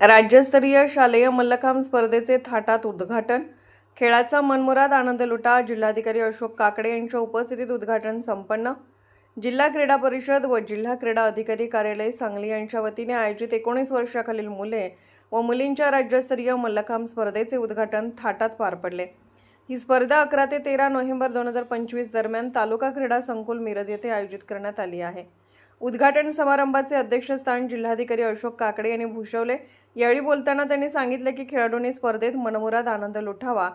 राज्यस्तरीय शालेय मल्लखांब स्पर्धेचे थाटात उद्घाटन. खेळाचा मनमुराद आनंद लुटा जिल्हाधिकारी अशोक काकडे यांच्या उपस्थितीत उद्घाटन संपन्न. जिल्हा क्रीडा परिषद व जिल्हा क्रीडा अधिकारी कार्यालय सांगली यांच्या वतीने आयोजित एकोणीस वर्षाखालील मुले व मुलींच्या राज्यस्तरीय मल्लखांब स्पर्धेचे उद्घाटन थाटात पार पडले. ही स्पर्धा अकरा ते तेरा नोव्हेंबर दोन हजार पंचवीस दरम्यान तालुका क्रीडा संकुल मिरज येथे आयोजित करण्यात आली आहे. उद्घाटन समारंभाचे अध्यक्षस्थान जिल्हाधिकारी अशोक काकडे यांनी भूषवले. यावेळी बोलताना त्यांनी सांगितले की खेळाडूंनी स्पर्धेत मनमुराद आनंद लुटावा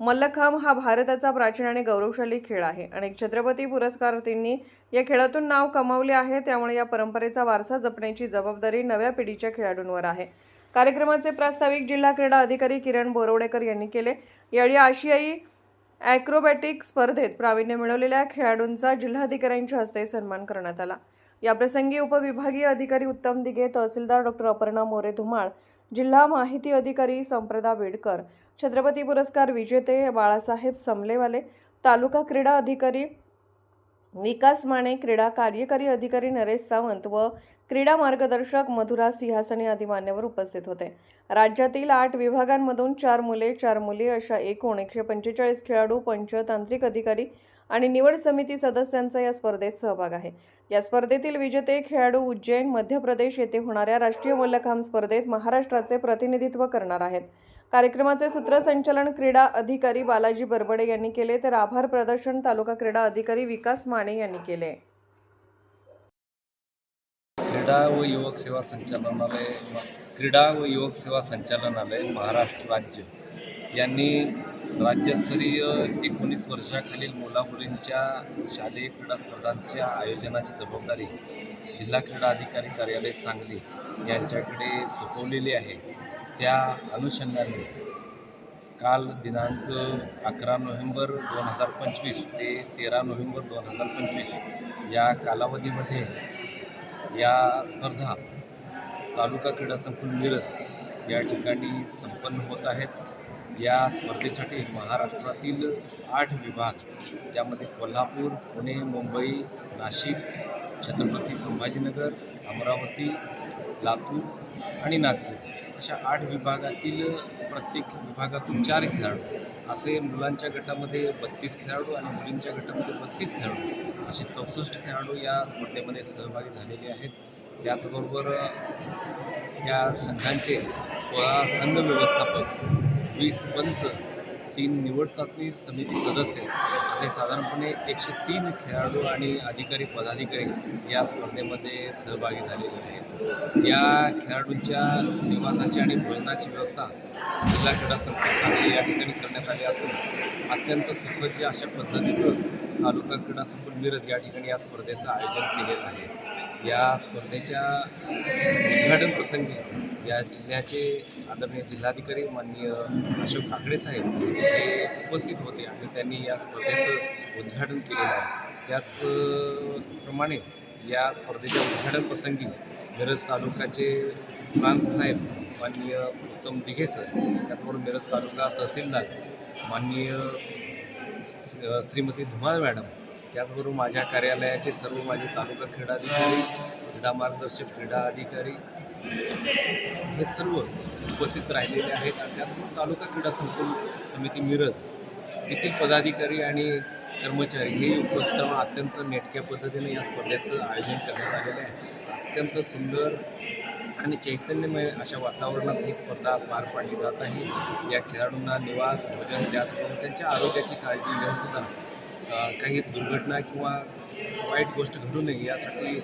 मल्लखांब हा भारताचा प्राचीन आणि गौरवशाली खेळ आहे अनेक छत्रपती पुरस्कारार्थींनी या खेळातून नाव कमावले आहे. त्यामुळे या परंपरेचा वारसा जपण्याची जबाबदारी नव्या पिढीच्या खेळाडूंवर आहे. कार्यक्रमाचे प्रास्ताविक जिल्हा क्रीडा अधिकारी किरण बोरवडेकर यांनी केले. यावेळी आशियाई ॲक्रोबॅटिक स्पर्धेत प्रावीण्य मिळवलेल्या खेळाडूंचा जिल्हाधिकाऱ्यांच्या हस्ते सन्मान करण्यात आला. याप्रसंगी उपविभागीय अधिकारी उत्तम दिघे तहसीलदार डॉक्टर अपर्णा मोरे धुमाळ जिल्हा माहिती अधिकारी संप्रदा बेडकर छत्रपती पुरस्कार विजेते बाळासाहेब समलेवाले तालुका क्रीडा अधिकारी विकास माने क्रीडा कार्यकारी अधिकारी नरेश सावंत व क्रीडा मार्गदर्शक मधुरा सिंहासने आदी मान्यवर उपस्थित होते. राज्यातील आठ विभागांमधून चार मुले चार मुली अशा एकूण एकशे पंचेचाळीस खेळाडू पंच तांत्रिक अधिकारी आणि निवड समिती सदस्यांचा या स्पर्धेत सहभाग आहे. या स्पर्धेतील विजेते खेळाडू उज्जैन मध्य प्रदेश येथे होणाऱ्या राष्ट्रीय मल्लखांब स्पर्धेत महाराष्ट्राचे प्रतिनिधित्व करणार आहेत. कार्यक्रमाचे सूत्रसंचालन क्रीडा अधिकारी बालाजी बरबडे यांनी केले तर आभार प्रदर्शन तालुका क्रीडा अधिकारी विकास माने यांनी केले. क्रीडा व युवक सेवा संचालनालय क्रीडा व युवक सेवा संचालनालय महाराष्ट्र राज्य यांनी राज्यस्तरीय एकोणीस वर्षाखालील मुलामुलींच्या शालेय क्रीडा स्पर्धांच्या आयोजनाची जबाबदारी जिल्हा क्रीडा अधिकारी कार्यालय सांगली यांच्याकडे सोपवलेली आहे. त्या अनुषंगाने काल दिनांक अकरा नोव्हेंबर दोन हजार पंचवीस ते तेरा नोव्हेंबर दोन हजार पंचवीस या कालावधीमध्ये या स्पर्धा तालुका क्रीडा संकुल मिरज या ठिकाणी संपन्न होत आहेत. या स्पर्धेसाठी महाराष्ट्रातील आठ विभाग ज्यामध्ये कोल्हापूर पुणे मुंबई नाशिक छत्रपती संभाजीनगर अमरावती लातूर आणि नागपूर अशा आठ विभागातील प्रत्येक विभागातून चार खेळाडू असे मुलांच्या गटामध्ये बत्तीस खेळाडू आणि मुलींच्या गटामध्ये बत्तीस खेळाडू असे चौसष्ट खेळाडू या स्पर्धेमध्ये सहभागी झालेले आहेत. त्याचबरोबर या संघांचे सोळा संघ व्यवस्थापक वीस पंच तीन निवड चाचणी समिती सदस्य असे साधारणपणे एकशे तीन खेळाडू आणि अधिकारी पदाधिकारी या स्पर्धेमध्ये सहभागी झालेले आहेत. या खेळाडूंच्या निवासाची आणि भोजनाची व्यवस्था जिल्हा क्रीडा संस्था सांगली या ठिकाणी करण्यात आली असून अत्यंत सुसज्ज अशा पद्धतीचं तालुका क्रीडा संकुल मिरज या ठिकाणी या स्पर्धेचं आयोजन केलेलं आहे. या स्पर्धेच्या उद्घाटन प्रसंगी या जिल्ह्याचे आदरणीय जिल्हाधिकारी माननीय अशोक काकडे साहेब हे उपस्थित होते आणि त्यांनी या स्पर्धेचं उद्घाटन केलेलं आहे. त्याचप्रमाणे या स्पर्धेच्या उद्घाटन प्रसंगी मिरज तालुक्याचे प्रांत साहेब माननीय उत्तम दिघे सर त्याचबरोबर मिरज तालुका तहसीलदार माननीय श्रीमती धुमाळ मॅडम त्याचबरोबर माझ्या कार्यालयाचे सर्व माझे तालुका क्रीडा अधिकारी क्रीडा मार्गदर्शक क्रीडा अधिकारी हे सर्व उपस्थित राहिलेले आहेत. आणि त्याचबरोबर तालुका क्रीडा संकुल समिती मिरज येथील पदाधिकारी आणि कर्मचारी हे उपस्थित अत्यंत नेटक्या पद्धतीने या स्पर्धेचं आयोजन करण्यात आलेलं आहे. अत्यंत सुंदर आणि चैतन्यमय अशा वातावरणात ही स्पर्धा पार पाडली जात आहे. या खेळाडूंना निवास भोजन त्याचबरोबर त्यांच्या आरोग्याची काळजी घेऊन सुद्धा काही दुर्घटना किंवा वाईट गोष्ट घडू नये यासाठी